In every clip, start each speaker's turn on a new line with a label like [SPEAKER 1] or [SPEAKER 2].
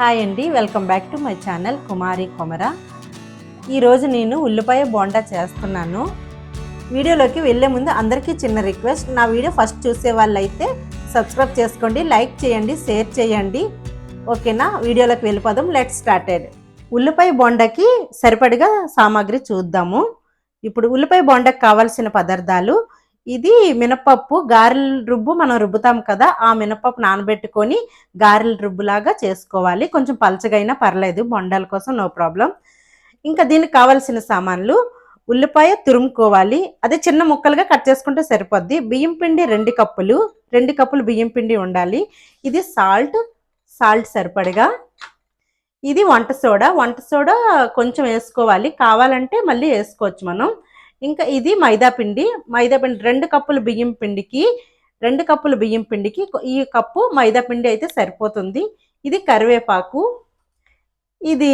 [SPEAKER 1] Hi అండి welcome back to my channel Kumari Komara. ఈరోజు నేను ఉల్లిపాయ బోండా చేస్తున్నాను. వీడియోలోకి వెళ్ళే ముందు అందరికీ చిన్న రిక్వెస్ట్ నా వీడియో ఫస్ట్ చూసే వాళ్ళైతే సబ్స్క్రైబ్ చేసుకోండి లైక్ చేయండి షేర్ చేయండి. ఓకేనా? వీడియోలోకి వెళ్ళిపోదాం లెట్ స్టార్టెడ్ ఉల్లిపాయ బోండాకి సరిపడిగా సామాగ్రి చూద్దాము. ఇప్పుడు ఉల్లిపాయ బోండాకి కావాల్సిన పదార్థాలు ఇది మినపప్పు గారెల రుబ్బు మనం రుబ్బుతాం కదా ఆ మినపప్పు నానబెట్టుకొని గారెల రుబ్బులాగా చేసుకోవాలి. కొంచెం పలచగైనా పర్లేదు బొండాల కోసం నో ప్రాబ్లం. ఇంకా దీనికి కావలసిన సామాన్లు ఉల్లిపాయ తురుముకోవాలి. అదే చిన్న ముక్కలుగా కట్ చేసుకుంటే సరిపోద్ది. బియ్యం పిండి రెండు కప్పులు రెండు కప్పులు బియ్యం పిండి ఉండాలి. ఇది సాల్ట్ సాల్ట్ సరిపడగా. ఇది వంట సోడా వంట సోడా కొంచెం వేసుకోవాలి. కావాలంటే మళ్ళీ వేసుకోవచ్చు మనం. ఇంకా ఇది మైదా పిండి. మైదా పిండి రెండు కప్పులు బియ్యం పిండికి రెండు కప్పులు బియ్యం పిండికి ఈ కప్పు మైదా పిండి అయితే సరిపోతుంది. ఇది కరివేపాకు. ఇది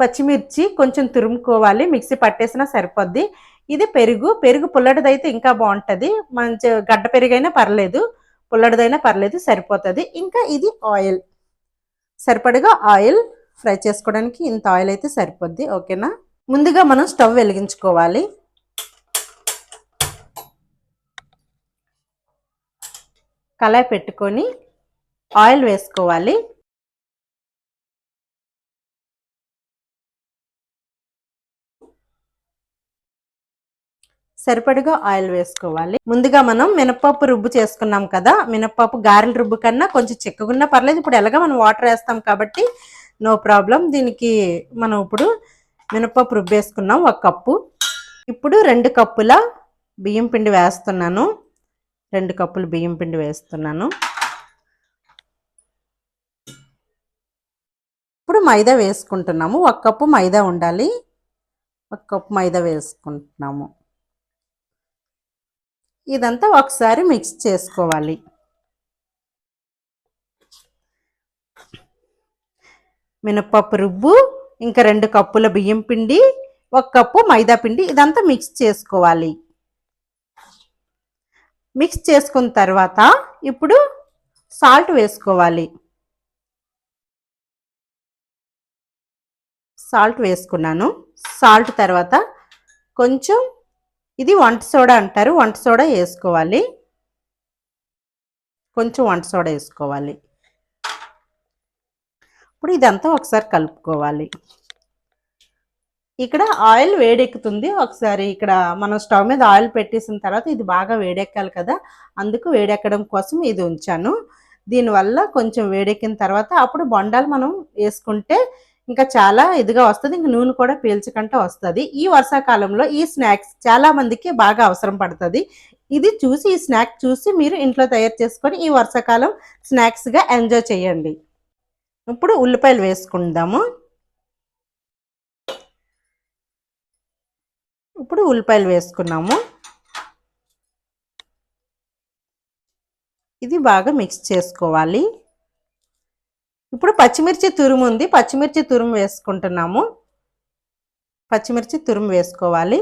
[SPEAKER 1] పచ్చిమిర్చి కొంచెం తురుముకోవాలి. మిక్సీ పట్టేసినా సరిపోద్ది. ఇది పెరుగు. పెరుగు పుల్లడిదైతే ఇంకా బాగుంటుంది. మంచి గడ్డ పెరుగైనా పర్లేదు. పుల్లడిదైనా పర్లేదు సరిపోతుంది. ఇంకా ఇది ఆయిల్. సరిపడగా ఆయిల్ ఫ్రై చేసుకోవడానికి ఇంత ఆయిల్ అయితే సరిపోద్ది. ఓకేనా? ముందుగా మనం స్టవ్ వెలిగించుకోవాలి. కళాయి పెట్టుకొని ఆయిల్ వేసుకోవాలి. సరిపడిగా ఆయిల్ వేసుకోవాలి. ముందుగా మనం మినపప్పు రుబ్బు చేసుకున్నాం కదా మినపప్పు గారెల రుబ్బు కన్నా కొంచెం చిక్కగున్నా పర్లేదు. ఇప్పుడు ఎలాగ మనం వాటర్ వేస్తాం కాబట్టి నో ప్రాబ్లం. దీనికి మనం ఇప్పుడు మినపప్పు రుబ్బు వేసుకున్నాం ఒక కప్పు. ఇప్పుడు రెండు కప్పుల బియ్యం పిండి వేస్తున్నాను. రెండు కప్పులు బియ్యం పిండి వేస్తున్నాను. ఇప్పుడు మైదా వేసుకుంటున్నాము. ఒక కప్పు మైదా ఉండాలి. ఒక కప్పు మైదా వేసుకుంటున్నాము. ఇదంతా ఒకసారి మిక్స్ చేసుకోవాలి. మినప్పప్పు రుబ్బు ఇంకా రెండు కప్పుల బియ్యం పిండి ఒక కప్పు మైదా పిండి ఇదంతా మిక్స్ చేసుకోవాలి. మిక్స్ చేసుకున్న తర్వాత ఇప్పుడు సాల్ట్ వేసుకోవాలి. సాల్ట్ వేసుకున్నాను. సాల్ట్ తర్వాత కొంచెం ఇది వంట సోడా అంటారు వంట సోడా వేసుకోవాలి. కొంచెం వంట సోడా వేసుకోవాలి. ఇప్పుడు ఇదంతా ఒకసారి కలుపుకోవాలి. ఇక్కడ ఆయిల్ వేడెక్కుతుంది. ఒకసారి ఇక్కడ మనం స్టవ్ మీద ఆయిల్ పెట్టేసిన తర్వాత ఇది బాగా వేడెక్కాలి కదా. అందుకు వేడెక్కడం కోసం ఇది ఉంచాను. దీనివల్ల కొంచెం వేడెక్కిన తర్వాత అప్పుడు బొండాలు మనం వేసుకుంటే ఇంకా చాలా ఇదిగా వస్తుంది. ఇంకా నూనె కూడా పీల్చకుండా వస్తుంది. ఈ వర్షాకాలంలో ఈ స్నాక్స్ చాలా మందికి బాగా అవసరం పడుతుంది. ఇది చూసి ఈ స్నాక్ చూసి మీరు ఇంట్లో తయారు చేసుకొని ఈ వర్షాకాలం స్నాక్స్గా ఎంజాయ్ చేయండి. ఇప్పుడు ఉల్లిపాయలు వేసుకుందాము. ఇప్పుడు ఉల్లిపాయలు వేసుకున్నాము. ఇది బాగా మిక్స్ చేసుకోవాలి. ఇప్పుడు పచ్చిమిర్చి తురుము ఉంది. పచ్చిమిర్చి తురుము వేసుకుంటున్నాము. పచ్చిమిర్చి తురుము వేసుకోవాలి.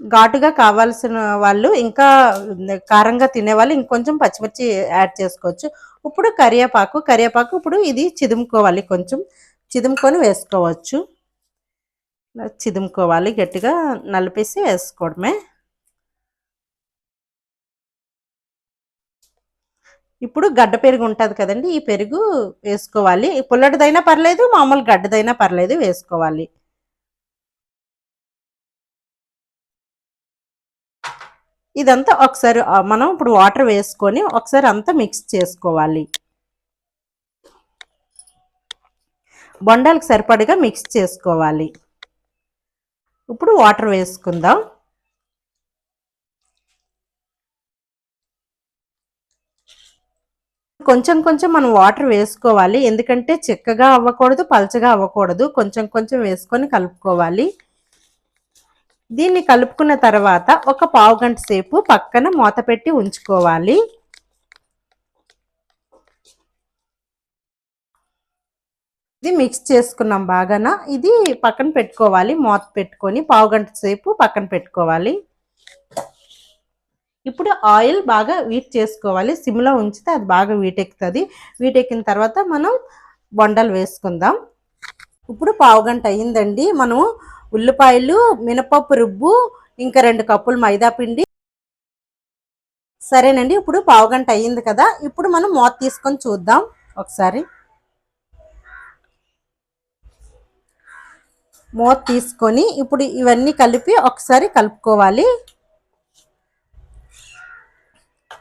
[SPEAKER 1] ఘాటుగా కావాల్సిన వాళ్ళు ఇంకా కారంగా తినేవాళ్ళు ఇంకొంచెం పచ్చిమిర్చి యాడ్ చేసుకోవచ్చు. ఇప్పుడు కరివేపాకు కరివేపాకు ఇప్పుడు ఇది చిదుముకోవాలి కొంచెం. చిదుముకొని వేసుకోవచ్చు. చిదుముకోవాలి గట్టిగా నలిపేసి వేసుకోవడమే. ఇప్పుడు గడ్డ పెరుగు ఉంటుంది కదండి ఈ పెరుగు వేసుకోవాలి. పుల్లటిదైనా పర్లేదు మామూలు గడ్డదైనా పర్లేదు వేసుకోవాలి. ఇదంతా ఒకసారి మనం ఇప్పుడు వాటర్ వేసుకొని ఒకసారి అంతా మిక్స్ చేసుకోవాలి. బొండాలకు సరిపడిగా మిక్స్ చేసుకోవాలి. ఇప్పుడు వాటర్ వేసుకుందాం. కొంచెం కొంచెం మనం వాటర్ వేసుకోవాలి. ఎందుకంటే చిక్కగా అవ్వకూడదు పలచగా అవ్వకూడదు. కొంచెం కొంచెం వేసుకొని కలుపుకోవాలి. దీన్ని కలుపుకున్న తర్వాత ఒక పావు గంట సేపు పక్కన మూత పెట్టి ఉంచుకోవాలి. ఇది మిక్స్ చేసుకున్నాం బాగాన? ఇది పక్కన పెట్టుకోవాలి. మూత పెట్టుకొని పావుగంట సేపు పక్కన పెట్టుకోవాలి. ఇప్పుడు ఆయిల్ బాగా వీట్ చేసుకోవాలి. సిమ్లో ఉంచితే అది బాగా వీటెక్కుతుంది వీటెక్కిన తర్వాత మనం బొండలు వేసుకుందాం. ఇప్పుడు పావుగంట అయ్యిందండి మనం ఉల్లిపాయలు మినపప్పు రుబ్బు ఇంకా రెండు కప్పులు మైదా పిండి. సరేనండి. ఇప్పుడు పావుగంట అయ్యింది కదా. ఇప్పుడు మనం మూత తీసుకొని చూద్దాం. ఒకసారి. మూత తీసుకొని ఇప్పుడు ఇవన్నీ కలిపి ఒకసారి కలుపుకోవాలి.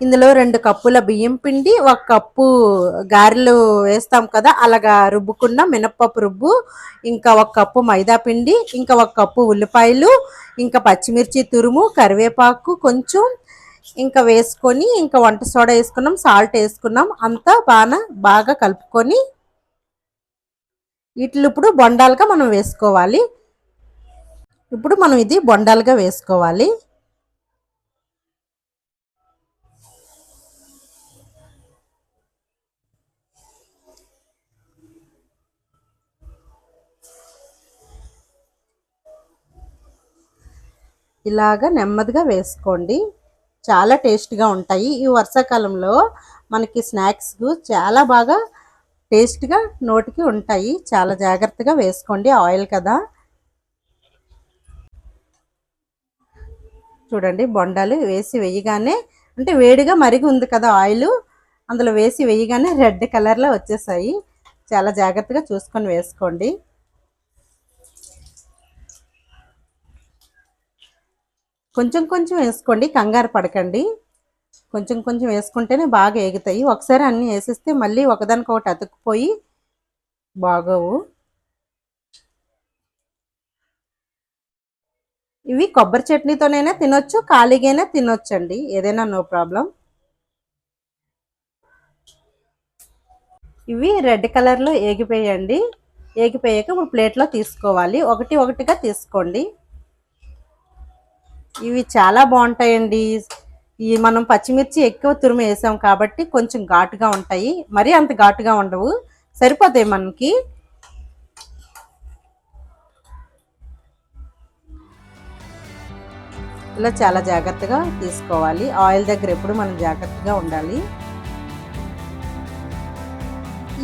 [SPEAKER 1] ఇందులో రెండు కప్పుల బియ్యం పిండి ఒక కప్పు గారెలు వేస్తాం కదా అలాగా రుబ్బుకున్న మినప్పప్పు రుబ్బు ఇంకా ఒక కప్పు మైదా పిండి ఇంకా ఒక కప్పు ఉల్లిపాయలు ఇంకా పచ్చిమిర్చి తురుము కరివేపాకు కొంచెం ఇంకా వేసుకొని ఇంకా వంట సోడా వేసుకున్నాం సాల్ట్ వేసుకున్నాం అంతా బాగా బాగా కలుపుకొని వీటిని ఇప్పుడు బొండాలుగా మనం వేసుకోవాలి. ఇప్పుడు మనం ఇది బొండాలుగా వేసుకోవాలి. ఇలాగ నెమ్మదిగా వేసుకోండి. చాలా టేస్ట్గా ఉంటాయి. ఈ వర్షాకాలంలో మనకి స్నాక్స్ చాలా బాగా టేస్ట్గా నోటికి ఉంటాయి. చాలా జాగ్రత్తగా వేసుకోండి. ఆయిల్ కదా. చూడండి బొండాలు వేసి వేయగానే అంటే వేడిగా మరిగి ఉంది కదా ఆయిల్. అందులో వేసి వేయగానే రెడ్ కలర్లో వచ్చేసాయి. చాలా జాగ్రత్తగా చూసుకొని వేసుకోండి. కొంచెం కొంచెం వేసుకోండి. కంగారు పడకండి. కొంచెం కొంచెం వేసుకుంటేనే బాగా ఎగుతాయి ఒకసారి అన్నీ వేసేస్తే మళ్ళీ ఒకదానికొకటి అతుక్కుపోయి బాగోవు. ఇవి కొబ్బరి చట్నీతోనైనా తినొచ్చు ఖాళీగైనా తినొచ్చండి. ఏదైనా నో ప్రాబ్లం. ఇవి రెడ్ కలర్లో ఏగిపోయండి. ఏగిపోయాక ఇప్పుడు ప్లేట్లో తీసుకోవాలి. ఒకటి ఒకటిగా తీసుకోండి. ఇవి చాలా బాగుంటాయండి. ఈ మనం పచ్చిమిర్చి ఎక్కువ తురుము వేసాం కాబట్టి కొంచెం ఘాటుగా ఉంటాయి. మరీ అంత ఘాటుగా ఉండవు. సరిపోతాయి మనకి. ఇలా చాలా జాగ్రత్తగా తీసుకోవాలి. ఆయిల్ దగ్గర ఎప్పుడు మనం జాగ్రత్తగా ఉండాలి.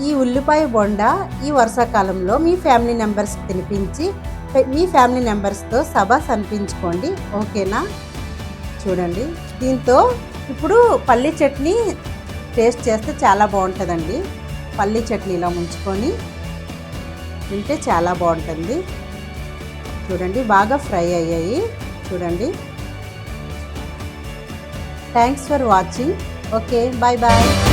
[SPEAKER 1] ఈ ఉల్లిపాయ బొండ ఈ వర్షాకాలంలో మీ ఫ్యామిలీ నెంబర్స్ తినిపించి మీ ఫ్యామిలీ మెంబర్స్తో సభ అనిపించుకోండి ఓకేనా? చూడండి. దీంతో ఇప్పుడు పల్లీ చట్నీ టేస్ట్ చేస్తే చాలా బాగుంటుందండి. పల్లీ చట్నీ ఇలా ముంచుకొని తింటే చాలా బాగుంటుంది. చూడండి బాగా ఫ్రై అయ్యాయి. చూడండి. Thanks for watching. Okay bye bye.